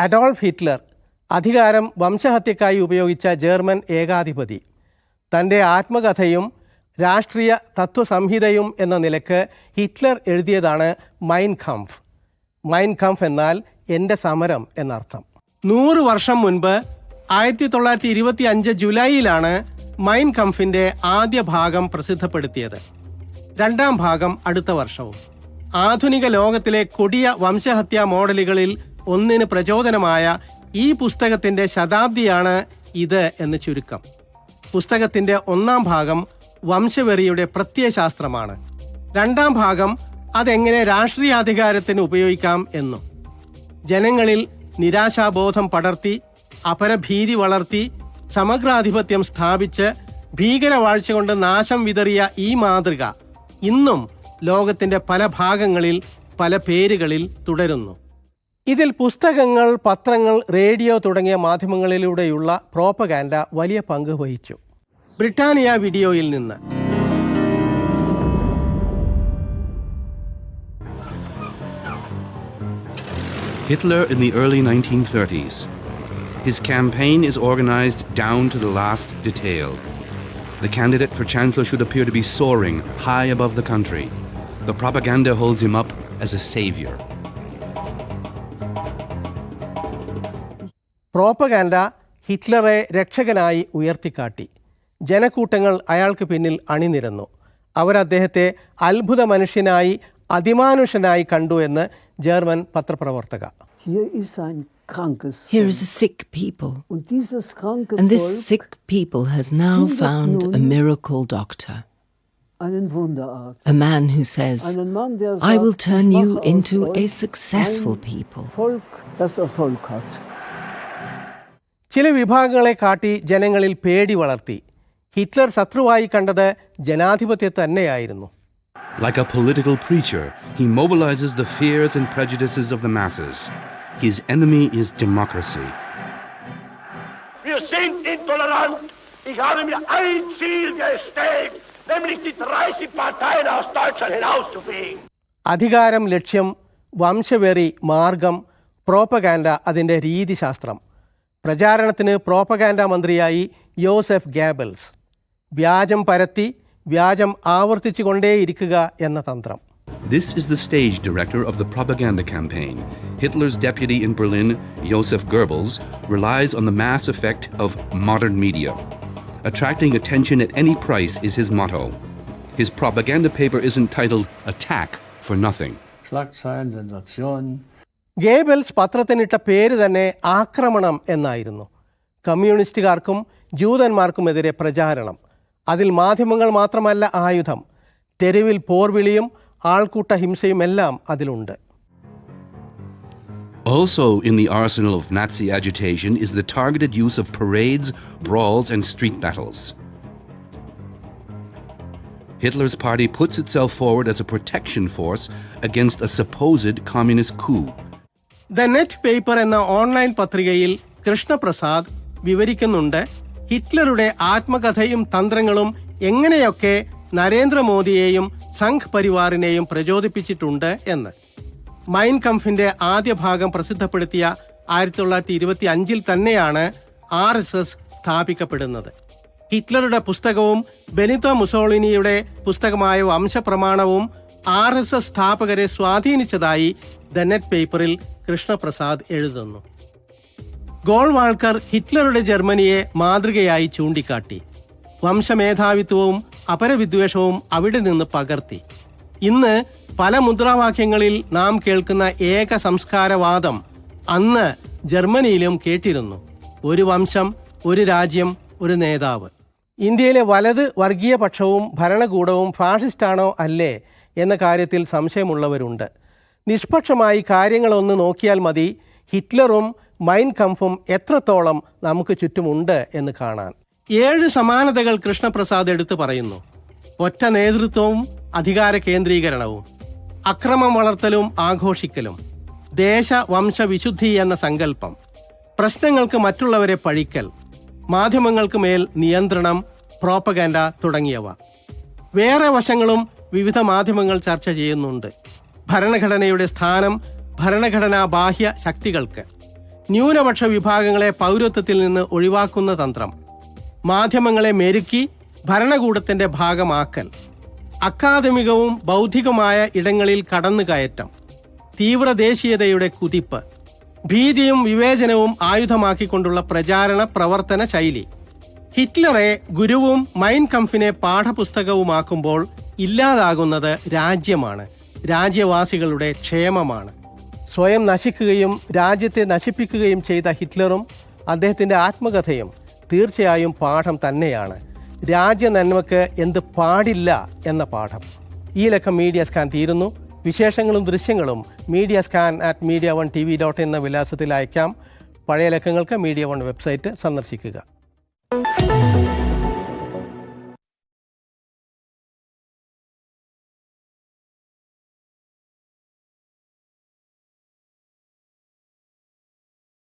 Adolf Hitler അധികാരം വംശഹത്യക്കായി ഉപയോഗിച്ച German ഏകാധിപതി. തന്റെ ആത്മകഥയും രാഷ്ട്രീയ തത്വസംഹിതയും എന്ന നിലയ്ക്ക് ഹിറ്റ്ലർ എഴുതിയതാണ് മൈൻ ഖംഫ് മൈൻ ഖംഫ് എന്നാൽ എന്റെ സമരം എന്നർത്ഥം. നൂറ് വർഷം മുൻപ് ആയിരത്തി തൊള്ളായിരത്തി ഇരുപത്തി അഞ്ച് ജൂലൈയിലാണ് മൈൻ ഖംഫിന്റെ ആദ്യ ഭാഗം പ്രസിദ്ധപ്പെടുത്തിയത്. രണ്ടാം ഭാഗം അടുത്ത വർഷവും. ആധുനിക ലോകത്തിലെ കൊടിയ വംശഹത്യാ മോഡലുകളിൽ ഒന്നിന് പ്രചോദനമായ ഈ പുസ്തകത്തിന്റെ ശതാബ്ദിയാണ് ഇത് എന്ന് ചുരുക്കം. പുസ്തകത്തിന്റെ ഒന്നാം ഭാഗം വംശവെറിയുടെ പ്രത്യയശാസ്ത്രമാണ്. രണ്ടാം ഭാഗം അതെങ്ങനെ രാഷ്ട്രീയാധികാരത്തിന് ഉപയോഗിക്കാം എന്നും. ജനങ്ങളിൽ നിരാശാബോധം പടർത്തി അപരഭീതി വളർത്തി സമഗ്രാധിപത്യം സ്ഥാപിച്ച് ഭീകരവാഴ്ച കൊണ്ട് നാശം വിതറിയ ഈ മാതൃക ഇന്നും ലോകത്തിന്റെ പല ഭാഗങ്ങളിൽ പല പേരുകളിൽ തുടരുന്നു. ഇതിൽ പുസ്തകങ്ങൾ പത്രങ്ങൾ റേഡിയോ തുടങ്ങിയ മാധ്യമങ്ങളിലൂടെയുള്ള പ്രോപ്പഗാൻഡ വലിയ പങ്ക് വഹിച്ചു ബ്രിട്ടാനിയ വീഡിയോയിൽ നിന്ന് Hitler in the early 1930s. His campaign is organized down to the last detail. The candidate for chancellor should appear to be soaring high above the country. The propaganda holds him up as a savior. Propaganda ഹിറ്റ്ലറെ രക്ഷകനായി ഉയർത്തിക്കാട്ടി ജനക്കൂട്ടങ്ങൾ അയാൾക്ക് പിന്നിൽ അണിനിരന്നു അവരദ്ദേഹത്തെ അത്ഭുത മനുഷ്യനായി അതിമാനുഷനായി കണ്ടു എന്ന് German പത്രപ്രവർത്തക Here is a sick people, and this sick people has now found a miracle doctor, a man who says, I will turn you into a successful people. ചില വിഭാഗങ്ങളെ കാട്ടി ജനങ്ങളിൽ പേടി വളർത്തി ഹിറ്റ്ലർ ശത്രുവായി കണ്ടത് ജനാധിപത്യത്തെ തന്നെയായിരുന്നു Like a political preacher, he mobilizes the fears and prejudices of the masses. His enemy is democracy. Wir sind intolerant. Ich habe mir ein Ziel gesteckt, nämlich die 30 Parteien aus Deutschland hinauszufegen. അധികാരം ലക്ഷ്യം വംശവെറി മാർഗം propaganda അതിന്റെ രീതിശാസ്ത്രം പ്രചാരണത്തിന് propaganda മന്ത്രിയായി യോസെഫ് ഗാബൽസ് വ്യാജം പരത്തി വ്യാജം ആവർത്തിച്ചു കൊണ്ടേയിരിക്കുക എന്ന തന്ത്രം This is the stage director of the propaganda campaign. Hitler's deputy in Berlin, Josef Goebbels, relies on the mass effect of modern media. Attracting attention at any price is his motto. His propaganda paper is entitled Attack for Nothing. Schlagzeilen, Sensationen. ഗേബൽസ് പത്രത്തിനിട്ട പേര് തന്നെ ആക്രമണം എന്നായിരുന്നു കമ്മ്യൂണിസ്റ്റുകാർക്കും ജൂതന്മാർക്കുമെതിരെ പ്രചാരണം അതിൽ മാധ്യമങ്ങൾ മാത്രമല്ല ആയുധം തെരുവിൽ പോർവിളിയും ആൾക്കൂട്ട ഹിംസയുമെല്ലാം അതിലുണ്ട് Also in the arsenal of Nazi agitation is the targeted use of parades, brawls, and street battles. Hitler's party puts itself forward as a protection force against a supposed communist coup. The net paper എന്ന online പത്രികയിൽ കൃഷ്ണപ്രസാദ് വിവരിക്കുന്നുണ്ട് ഹിറ്റ്ലറുടെ ആത്മകഥയും തന്ത്രങ്ങളും എങ്ങനെയൊക്കെ നരേന്ദ്രമോദിയെയും സംഘ് പരിവാറിനെയും പ്രചോദിപ്പിച്ചിട്ടുണ്ട് എന്ന്. Mine കംഫിന്റെ ആദ്യ ഭാഗം പ്രസിദ്ധപ്പെടുത്തിയ ആയിരത്തി തൊള്ളായിരത്തി ഇരുപത്തി അഞ്ചിൽ തന്നെയാണ് ആർ എസ് എസ് സ്ഥാപിക്കപ്പെടുന്നത്. ഹിറ്റ്ലറുടെ പുസ്തകവും ബെനിത്തോ മുസോളിനിയുടെ പുസ്തകമായ വംശപ്രമാണവും ആർ എസ് എസ് സ്ഥാപകരെ സ്വാധീനിച്ചതായി ദ നെറ്റ് പേപ്പറിൽ കൃഷ്ണപ്രസാദ് എഴുതുന്നു. ഗോൾവാൾക്കർ ഹിറ്റ്ലറുടെ ജർമ്മനിയെ മാതൃകയായി ചൂണ്ടിക്കാട്ടി. വംശമേധാവിത്വവും അപരവിദ്വേഷവും അവിടെ നിന്ന് പകർത്തി. ഇന്ന് പല മുദ്രാവാക്യങ്ങളിൽ നാം കേൾക്കുന്ന ഏക സംസ്കാരവാദം അന്ന് ജർമ്മനിയിലും കേട്ടിരുന്നു. ഒരു വംശം ഒരു രാജ്യം ഒരു നേതാവ്. ഇന്ത്യയിലെ വലത് വർഗീയ പക്ഷവും ഭരണകൂടവും ഫാഷിസ്റ്റാണോ അല്ലേ? എന്ന കാര്യത്തിൽ സംശയമുള്ളവരുണ്ട്. നിഷ്പക്ഷമായി കാര്യങ്ങളൊന്ന് നോക്കിയാൽ മതി. ഹിറ്റ്ലറും മൈൻ കംഫും എത്രത്തോളം നമുക്ക് ചുറ്റുമുണ്ട് എന്ന് കാണാൻ. ഏഴ് സമാനതകൾ കൃഷ്ണപ്രസാദ് എടുത്തു പറയുന്നു. ഒറ്റ നേതൃത്വവും അധികാര കേന്ദ്രീകരണവും അക്രമം വളർത്തലും ആഘോഷിക്കലും ദേശ വംശ വിശുദ്ധി എന്ന സങ്കല്പം പ്രശ്നങ്ങൾക്ക് മറ്റുള്ളവരെ പഴിക്കൽ മാധ്യമങ്ങൾക്ക് മേൽ നിയന്ത്രണം പ്രോപ്പഗാൻഡ തുടങ്ങിയവ. വേറെ വശങ്ങളും വിവിധ മാധ്യമങ്ങൾ ചർച്ച ചെയ്യുന്നുണ്ട്. ഭരണഘടനയുടെ സ്ഥാനം ഭരണഘടനാ ബാഹ്യ ശക്തികൾക്ക്. ന്യൂനപക്ഷ വിഭാഗങ്ങളെ പൗരത്വത്തിൽ നിന്ന് ഒഴിവാക്കുന്ന തന്ത്രം. മാധ്യമങ്ങളെ മെരുക്കി ഭരണകൂടത്തിന്റെ ഭാഗമാക്കൽ. അക്കാദമികവും ബൗദ്ധികമായ ഇടങ്ങളിൽ കടന്നുകയറ്റം. തീവ്ര ദേശീയതയുടെ കുതിപ്പ്. ഭീതിയും വിവേചനവും ആയുധമാക്കിക്കൊണ്ടുള്ള പ്രചാരണ പ്രവർത്തന ശൈലി. ഹിറ്റ്ലറെ ഗുരുവും മൈൻ കംഫിനെ പാഠപുസ്തകവുമാക്കുമ്പോൾ ഇല്ലാതാകുന്നത് രാജ്യമാണ്. രാജ്യവാസികളുടെ ക്ഷേമമാണ്. സ്വയം നശിക്കുകയും രാജ്യത്തെ നശിപ്പിക്കുകയും ചെയ്ത ഹിറ്റ്ലറും അദ്ദേഹത്തിന്റെ ആത്മകഥയും തീർച്ചയായും പാഠം തന്നെയാണ്. രാജ്യ നന്മക്ക് എന്ത് പാടില്ല എന്ന പാഠം. ഈ ലക്കം മീഡിയ സ്കാൻ തീരുന്നു. വിശേഷങ്ങളും ദൃശ്യങ്ങളും media scan at media one T V dot എന്ന വിലാസത്തിൽ അയക്കാം. പഴയ ലക്കങ്ങൾക്ക് മീഡിയ വൺ വെബ്സൈറ്റ് സന്ദർശിക്കുക.